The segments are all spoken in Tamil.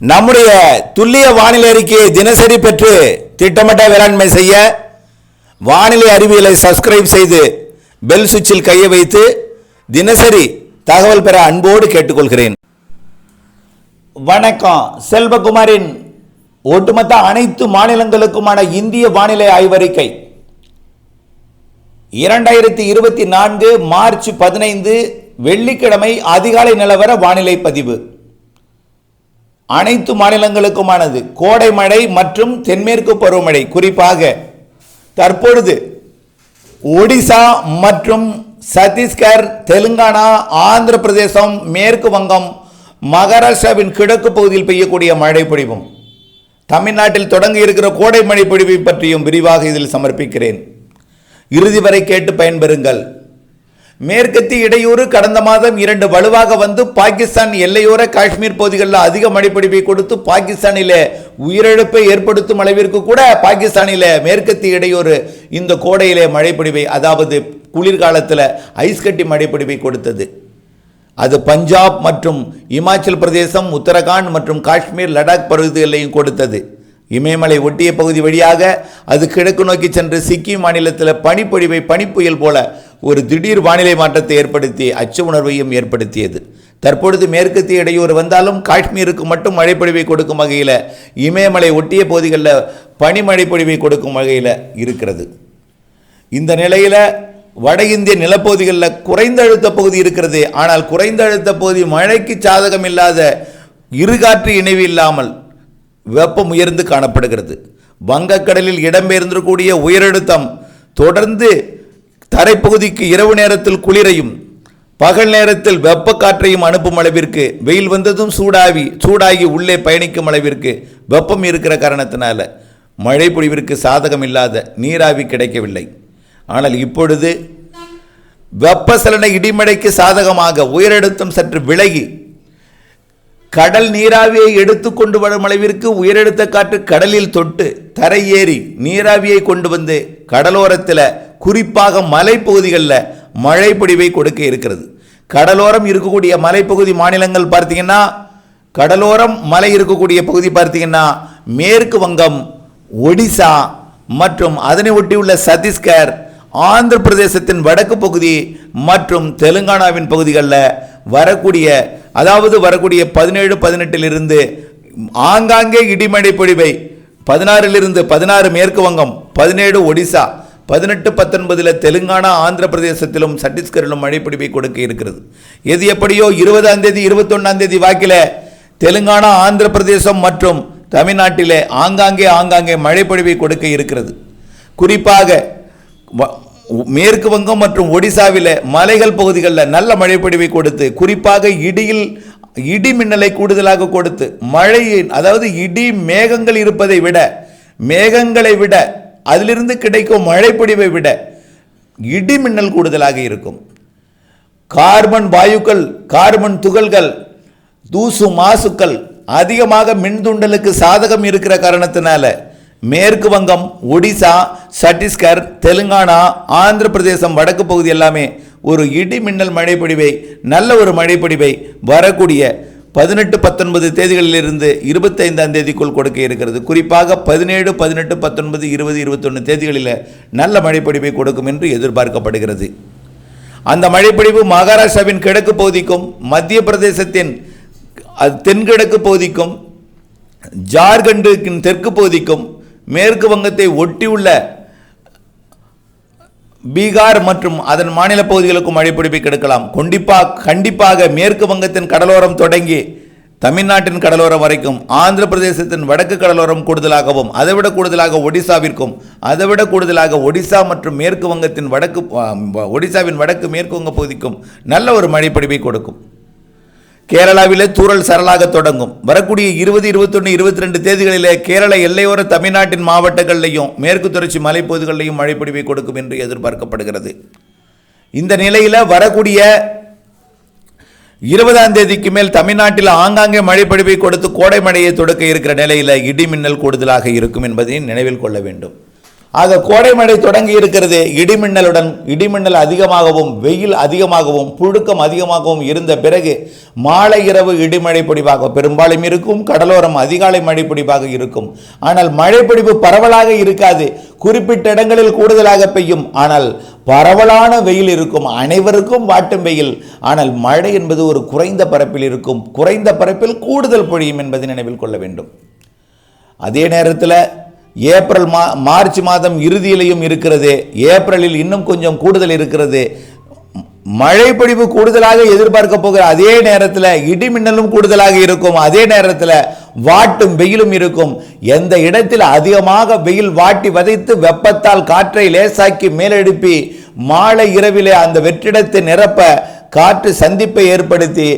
நம்முடைய துல்லிய வானிலை அறிக்கையை தினசரி பெற்று திட்டமிட்ட வேளாண்மை செய்ய வானிலை அறிவியலை சப்ஸ்கிரைப் செய்து பெல் சுவிட்சில் கையை வைத்து தினசரி தகவல் பெற அன்போடு கேட்டுக்கொள்கிறேன். வணக்கம். செல்வகுமாரின் ஒட்டுமொத்த அனைத்து மாநிலங்களுக்குமான இந்திய வானிலை ஆய்வறிக்கை. இரண்டாயிரத்தி இருபத்தி நான்கு மார்ச் பதினைந்து வெள்ளிக்கிழமை அதிகாலை நிலவர வானிலை பதிவு. அனைத்து மாநிலங்களுக்குமானது. கோடை மழை மற்றும் தென்மேற்கு பருவமழை. குறிப்பாக தற்பொழுது ஒடிசா மற்றும் சத்தீஸ்கர் தெலுங்கானா ஆந்திர பிரதேசம் மேற்கு வங்கம் மகாராஷ்டிராவின் கிழக்கு பகுதியில் பெய்யக்கூடிய மழை பொழிவும். தமிழ்நாட்டில் தொடங்கி இருக்கிற கோடை மழை பொழிவை பற்றியும் விரிவாக இதில் சமர்ப்பிக்கிறேன். இறுதி வரை கேட்டு பயன்பெறுங்கள். மேற்கத்திய இடையூறு கடந்த மாதம் இரண்டு வலுவாக வந்து பாகிஸ்தான் எல்லையோர காஷ்மீர் பகுதிகளில் அதிக மழைப்பிடிப்பை கொடுத்து பாகிஸ்தானிலே உயிரிழப்பை ஏற்படுத்தும் அளவிற்கு கூட பாகிஸ்தானிலே மேற்கத்திய இடையூறு இந்த கோடையிலே மழைப்பிடிப்பை அதாவது குளிர்காலத்தில் ஐஸ் கட்டி மழைப்பிடிப்பை கொடுத்தது. அது பஞ்சாப் மற்றும் இமாச்சல் பிரதேசம் உத்தரகாண்ட் மற்றும் காஷ்மீர் லடாக் பகுதிகளையும் கொடுத்தது. இமயமலை ஒட்டிய பகுதி வழியாக அது கிழக்கு நோக்கி சென்று சிக்கிம் மாநிலத்தில் பனிப்பொழிவை பனிப்புயல் போல ஒரு திடீர் வானிலை மாற்றத்தை ஏற்படுத்தி அச்ச உணர்வையும் ஏற்படுத்தியது. தற்பொழுது மேற்கத்திய இடையூறு வந்தாலும் காஷ்மீருக்கு மட்டும் மழைப்பொழிவை கொடுக்கும் வகையில் இமயமலை ஒட்டிய பகுதிகளில் பனிமழை பொழிவை கொடுக்கும் வகையில் இருக்கிறது. இந்த நிலையில் வட இந்திய நிலப்பகுதிகளில் குறைந்த அழுத்த பகுதி இருக்கிறது ஆனால் குறைந்த அழுத்த பகுதி மழைக்கு சாதகம் இல்லாத இருகாற்று இணைவு இல்லாமல் வெப்பம் உயர்ந்து காணப்படுகிறது. வங்கக்கடலில் இடம்பெயர்ந்திருக்கக்கூடிய உயரழுத்தம் தொடர்ந்து தரைப்பகுதிக்கு இரவு நேரத்தில் குளிரையும் பகல் நேரத்தில் வெப்ப காற்றையும் அனுப்பும் அளவிற்கு வெயில் வந்ததும் சூடாவி சூடாகி உள்ளே பயணிக்கும் அளவிற்கு வெப்பம் இருக்கிற காரணத்தினால மழை பொழிவிற்கு சாதகம் இல்லாத நீராவி கிடைக்கவில்லை. ஆனால் இப்பொழுது வெப்பசலன இடிமடைக்கு சாதகமாக உயரழுத்தம் சற்று விலகி கடல் நீராவியை எடுத்துக்கொண்டு வரும் அளவிற்கு உயரழுத்த காற்று கடலில் தொட்டு தரை ஏறி நீராவியை கொண்டு வந்து கடலோரத்தில் குறிப்பாக மலைப்பகுதிகளில் மழை பொழிவை கொடுக்க இருக்கிறது. கடலோரம் இருக்கக்கூடிய மலைப்பகுதி மாநிலங்கள் பார்த்தீங்கன்னா கடலோரம் மலை இருக்கக்கூடிய பகுதி பார்த்தீங்கன்னா மேற்கு வங்கம் ஒடிசா மற்றும் அதனை ஒட்டியுள்ள சத்தீஸ்கர் ஆந்திர பிரதேசத்தின் வடக்கு பகுதி மற்றும் தெலுங்கானாவின் பகுதிகளில் வரக்கூடிய அதாவது வரக்கூடிய பதினேழு பதினெட்டிலிருந்து ஆங்காங்கே இடிமழை பொழிவை பதினாறிலிருந்து பதினாறு மேற்கு வங்கம் பதினேழு ஒடிசா பதினெட்டு பத்தொன்பதில் தெலுங்கானா ஆந்திர பிரதேசத்திலும் சத்தீஸ்கரிலும் மழைப்பிடிப்பை கொடுக்க இருக்கிறது. எது எப்படியோ இருபதாம் தேதி இருபத்தொன்னாம் தேதி வாக்கில் தெலுங்கானா ஆந்திர பிரதேசம் மற்றும் தமிழ்நாட்டிலே ஆங்காங்கே ஆங்காங்கே மழைப்பொழிவை கொடுக்க இருக்கிறது. குறிப்பாக வ- மேற்கு வங்கம் மற்றும் ஒடிசாவில் மலைகள் பகுதிகளில் நல்ல மழைப்பொழிவை கொடுத்து குறிப்பாக இடியில் இடி மின்னலை கூடுதலாக கொடுத்து மழையின் அதாவது இடி மேகங்கள் இருப்பதை விட மேகங்களை விட அதிலிருந்து கிடைக்கும் மழைப்பொழிவை விட இடி மின்னல் கூடுதலாக இருக்கும். கார்பன் வாயுக்கள் கார்பன் துகள்கள் தூசு மாசுக்கள் அதிகமாக மின்துண்டலுக்கு சாதகம் இருக்கிற காரணத்தினால மேற்கு வங்கம் ஒடிசா சத்தீஸ்கர் தெலுங்கானா ஆந்திர பிரதேசம் வடக்கு பகுதி எல்லாமே ஒரு இடி மின்னல் மழைப்பொழிவை நல்ல ஒரு மழைப்பொழிவை வரக்கூடிய பதினெட்டு பத்தொன்பது தேதிகளிலிருந்து இருபத்தைந்தாம் தேதிக்குள் கொடுக்க இருக்கிறது. குறிப்பாக பதினேழு பதினெட்டு பத்தொன்பது இருபது இருபத்தொன்று தேதிகளில் நல்ல மழைப்பொழிவை கொடுக்கும் என்று எதிர்பார்க்கப்படுகிறது. அந்த மழைப்பொழிவு மகாராஷ்டிராவின் கிழக்கு பகுதிக்கும் மத்திய பிரதேசத்தின் தென்கிழக்கு பகுதிக்கும் ஜார்க்கண்டுக்கின் தெற்கு பகுதிக்கும் மேற்கு வங்கத்தை ஒட்டியுள்ள பீகார் மற்றும் அதன் மாநில பகுதிகளுக்கும் மழைப்பிடிப்பை கெடுக்கலாம். கண்டிப்பா கண்டிப்பாக மேற்கு வங்கத்தின் கடலோரம் தொடங்கி தமிழ்நாட்டின் கடலோரம் வரைக்கும் ஆந்திர பிரதேசத்தின் வடக்கு கடலோரம் கூடுதலாகவும் அதைவிட கூடுதலாக ஒடிசாவிற்கும் அதைவிட கூடுதலாக ஒடிசா மற்றும் மேற்கு வங்கத்தின் வடக்கு ஒடிசாவின் வடக்கு மேற்கு வங்க பகுதிக்கும் நல்ல ஒரு மழைப்பிடிப்பை கொடுக்கும். கேரளாவிலே தூரல் சரலாக தொடங்கும். வரக்கூடிய இருபது இருபத்தொன்று இருபத்தி ரெண்டு தேதிகளிலே கேரள எல்லையோர தமிழ்நாட்டின் மாவட்டங்களிலையும் மேற்கு தொடர்ச்சி மலைப்பகுதிகளிலையும் மழைப்பொழிவை கொடுக்கும் என்று எதிர்பார்க்கப்படுகிறது. இந்த நிலையில் வரக்கூடிய இருபதாம் தேதிக்கு மேல் தமிழ்நாட்டில் ஆங்காங்கே மழைப்பொழிவை கொடுத்து கோடை மழையை தொடக்க இருக்கிற நிலையில் இடி மின்னல் கூடுதலாக இருக்கும் என்பதை நினைவில் கொள்ள வேண்டும். ஆக கோடை மழை தொடங்கி இருக்கிறது. இடிமின்னலுடன் இடிமின்னல் அதிகமாகவும் வெயில் அதிகமாகவும் புழுக்கம் அதிகமாகவும் இருந்த பிறகு மாலை இரவு இடிமழை பொடிவாக பெரும்பாலும் இருக்கும் கடலோரம் அதிகாலை மழை பொடிவாக இருக்கும். ஆனால் மழை பொடிவு பரவலாக இருக்காது. குறிப்பிட்ட இடங்களில் கூடுதலாக பெய்யும். ஆனால் பரவலான வெயில் இருக்கும். அனைவருக்கும் வாட்டும் வெயில். ஆனால் மழை என்பது ஒரு குறைந்த பரப்பில் இருக்கும். குறைந்த பரப்பில் கூடுதல் பொழியும் என்பதை நினைவில் கொள்ள வேண்டும். அதே நேரத்தில் ஏப்ரல் மா மார்ச் மாதம் இறுதியிலையும் இருக்கிறது. ஏப்ரலில் இன்னும் கொஞ்சம் கூடுதல் இருக்கிறது. மழைப்பொழிவு கூடுதலாக எதிர்பார்க்க போகிற அதே நேரத்தில் இடிமின்னலும் கூடுதலாக இருக்கும். அதே நேரத்தில் வாட்டும் வெயிலும் இருக்கும். எந்த இடத்தில் அதிகமாக வெயில் வாட்டி வதைத்து வெப்பத்தால் காற்றை லேசாக்கி மேலெழுப்பி மாலை இரவிலே அந்த வெற்றிடத்தை நிரப்ப காற்று சந்திப்பை ஏற்படுத்தி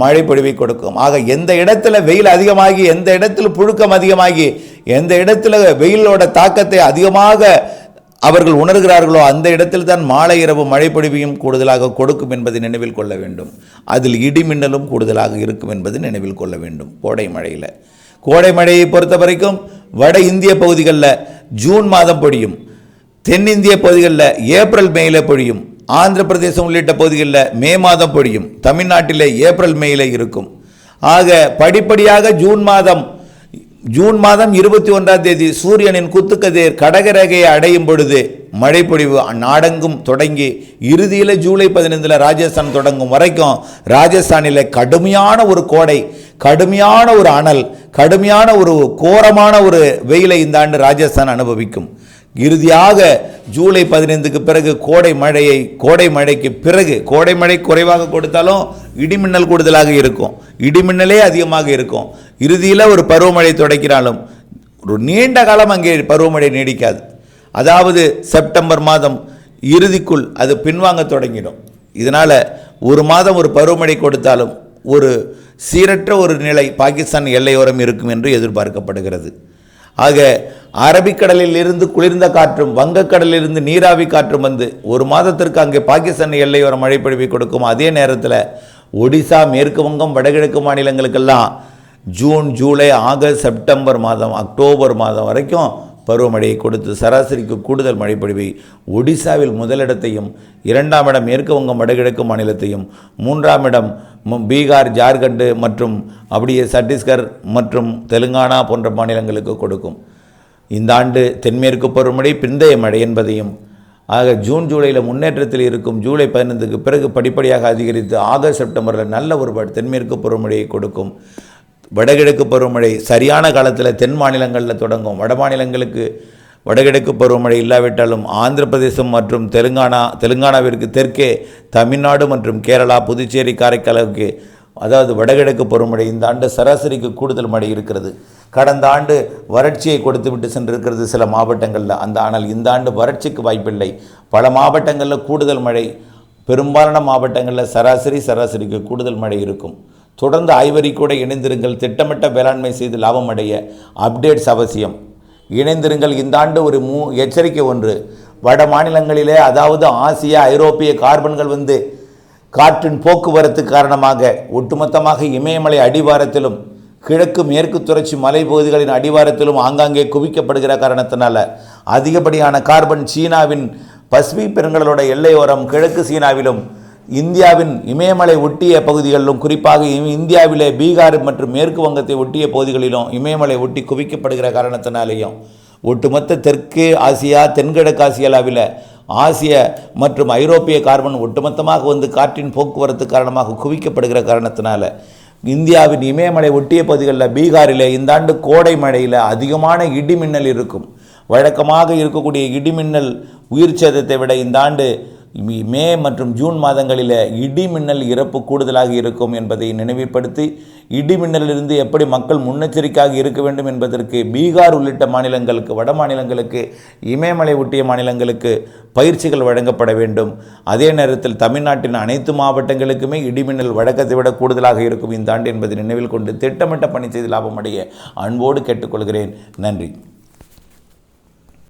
மழை பொழிவை கொடுக்கும். ஆக எந்த இடத்துல வெயில் அதிகமாகி எந்த இடத்தில் புழுக்கம் அதிகமாகி எந்த இடத்துல வெயிலோட தாக்கத்தை அதிகமாக அவர்கள் உணர்கிறார்களோ அந்த இடத்தில் தான் மாலை இரவு மழைப்பொழிவையும் கூடுதலாக கொடுக்கும் என்பதை நினைவில் கொள்ள வேண்டும். அதில் இடிமின்னலும் கூடுதலாக இருக்கும் என்பதை நினைவில் கொள்ள வேண்டும். கோடை மழையில். கோடை மழையை பொறுத்த வரைக்கும் வட இந்திய பகுதிகளில் ஜூன் மாதம் பொழியும். தென்னிந்திய பகுதிகளில் ஏப்ரல் மேயில் பொழியும். ஆந்திர பிரதேசம் உள்ளிட்ட பகுதிகளில் மே மாதம் பொழியும். தமிழ்நாட்டில் ஏப்ரல் மேயில் இருக்கும். ஆக படிப்படியாக ஜூன் மாதம் ஜூன் மாதம் இருபத்தி ஒன்றாம் தேதி சூரியனின் குத்துக்கதிர் கடகரேகையை அடையும் பொழுது மழைப்பொழிவு அந்நாடங்கும் நாடெங்கும் தொடங்கி இறுதியில் ஜூலை பதினைந்தில் ராஜஸ்தான் தொடங்கும் வரைக்கும் ராஜஸ்தானில் கடுமையான ஒரு கோடை கடுமையான ஒரு அனல் கடுமையான ஒரு கோரமான ஒரு வெயிலை இந்த ஆண்டு ராஜஸ்தான் அனுபவிக்கும். இறுதியாக ஜூலை பதினைந்துக்கு பிறகு கோடை மழையை கோடை மழைக்கு பிறகு கோடை மழை குறைவாக கொடுத்தாலும் இடிமின்னல் கூடுதலாக இருக்கும். இடிமின்னலே அதிகமாக இருக்கும். இறுதியில் ஒரு பருவமழை தொடக்கினாலும் ஒரு நீண்ட காலம் அங்கே பருவமழை நீடிக்காது. அதாவது செப்டம்பர் மாதம் இறுதிக்குள் அது பின்வாங்க தொடங்கிடும். இதனால் ஒரு மாதம் ஒரு பருவமழை கொடுத்தாலும் ஒரு சீரற்ற ஒரு நிலை பாகிஸ்தான் எல்லையோரம் இருக்கும் என்று எதிர்பார்க்கப்படுகிறது. ஆக அரபிக்கடலில் இருந்து குளிர்ந்த காற்றும் வங்கக்கடலில் இருந்து நீராவி காற்றும் வந்து ஒரு மாதத்திற்கு அங்கே பாகிஸ்தான் எல்லையோர மழை பொழிவை கொடுக்கும். அதே நேரத்தில் ஒடிசா மேற்கு வங்கம் வடகிழக்கு மாநிலங்களுக்கெல்லாம் ஜூன் ஜூலை ஆகஸ்ட் செப்டம்பர் மாதம் அக்டோபர் மாதம் வரைக்கும் பருவமழையை கொடுத்து சராசரிக்கு கூடுதல் மழைப்பொழிவை ஒடிசாவில் முதலிடத்தையும் இரண்டாம் இடம் மேற்கு வங்கம் வடகிழக்கு மாநிலத்தையும் மூன்றாம் இடம் பீகார் ஜார்க்கண்டு மற்றும் அப்படியே சத்தீஸ்கர் மற்றும் தெலுங்கானா போன்ற மாநிலங்களுக்கு கொடுக்கும். இந்த ஆண்டு தென்மேற்கு பருவமழை பிந்தைய மழை என்பதையும் ஆக ஜூன் ஜூலையில் முன்னேற்றத்தில் இருக்கும் ஜூலை பதினைந்துக்கு பிறகு படிப்படியாக அதிகரித்து ஆகஸ்ட் செப்டம்பரில் நல்ல ஒரு தென்மேற்கு பருவமழையை கொடுக்கும். வடகிழக்கு பருவமழை சரியான காலத்தில் தென் மாநிலங்களில் தொடங்கும். வட மாநிலங்களுக்கு வடகிழக்கு பருவமழை இல்லாவிட்டாலும் ஆந்திர பிரதேசம் மற்றும் தெலுங்கானா தெலுங்கானாவிற்கு தெற்கே தமிழ்நாடு மற்றும் கேரளா புதுச்சேரி காரைக்காலுக்கு அதாவது வடகிழக்கு பருவமழை இந்த ஆண்டு சராசரிக்கு கூடுதல் மழை இருக்கிறது. கடந்த ஆண்டு வறட்சியை கொடுத்து விட்டு சென்றிருக்கிறது சில மாவட்டங்களில். அந்த ஆனால் இந்த ஆண்டு வறட்சிக்கு வாய்ப்பில்லை. பல மாவட்டங்களில் கூடுதல் மழை. பெரும்பாலான மாவட்டங்களில் சராசரி சராசரிக்கு கூடுதல் மழை இருக்கும். தொடர்ந்து ஐவரி கூட இணைந்திருங்கள். திட்டமிட்ட வேளாண்மை செய்து லாபம் அடைய அப்டேட்ஸ் அவசியம். இணைந்திருங்கள். இந்த ஆண்டு ஒரு மூ எச்சரிக்கை ஒன்று. வட மாநிலங்களிலே அதாவது ஆசிய ஐரோப்பிய கார்பன்கள் வந்து காற்றின் போக்குவரத்து காரணமாக ஒட்டுமொத்தமாக இமயமலை அடிவாரத்திலும் கிழக்கு மேற்கு தொடர்ச்சி மலைப்பகுதிகளின் அடிவாரத்திலும் ஆங்காங்கே குவிக்கப்படுகிற காரணத்தினால அதிகப்படியான கார்பன் சீனாவின் பசிபிக் பெருங்கடலோட எல்லையோரம் கிழக்கு சீனாவிலும் இந்தியாவின் இமயமலை ஒட்டிய பகுதிகளிலும் குறிப்பாக இ- இந்தியாவிலே பீகார் மற்றும் மேற்கு வங்கத்தை ஒட்டிய பகுதிகளிலும் இமயமலை ஒட்டி குவிக்கப்படுகிற காரணத்தினாலேயும் ஒட்டுமொத்த தெற்கு ஆசியா தென்கிழக்கு ஆசியாவில் ஆசிய மற்றும் ஐரோப்பிய கார்பன் ஒட்டுமொத்தமாக வந்து காற்றின் போக்குவரத்து காரணமாக குவிக்கப்படுகிற காரணத்தினால இந்தியாவின் இமயமலை ஒட்டிய பகுதிகளில் பீகாரில் இந்த ஆண்டு கோடை மழையில் அதிகமான இடிமின்னல் இருக்கும். வழக்கமாக இருக்கக்கூடிய இடிமின்னல் உயிர் சேதத்தை விட இந்த ஆண்டு மே- மற்றும் ஜூன் மாதங்களில் இடிமின்னல் இறப்பு கூடுதலாக இருக்கும் என்பதை நினைவுபடுத்தி இடிமின்னலிருந்து எப்படி மக்கள் முன்னெச்சரிக்கையாக இருக்க வேண்டும் என்பதற்கு பீகார் உள்ளிட்ட மாநிலங்களுக்கு வட மாநிலங்களுக்கு இமயமலை ஒட்டிய மாநிலங்களுக்கு பயிற்சிகள் வழங்கப்பட வேண்டும். அதே நேரத்தில் தமிழ்நாட்டின் அனைத்து மாவட்டங்களுக்குமே இடிமின்னல் வழக்கத்தை விட கூடுதலாக இருக்கும் இந்த ஆண்டு என்பதை நினைவில் கொண்டு திட்டமிட்ட பணி செய்து லாபம் அடைய அன்போடு கேட்டுக்கொள்கிறேன். நன்றி.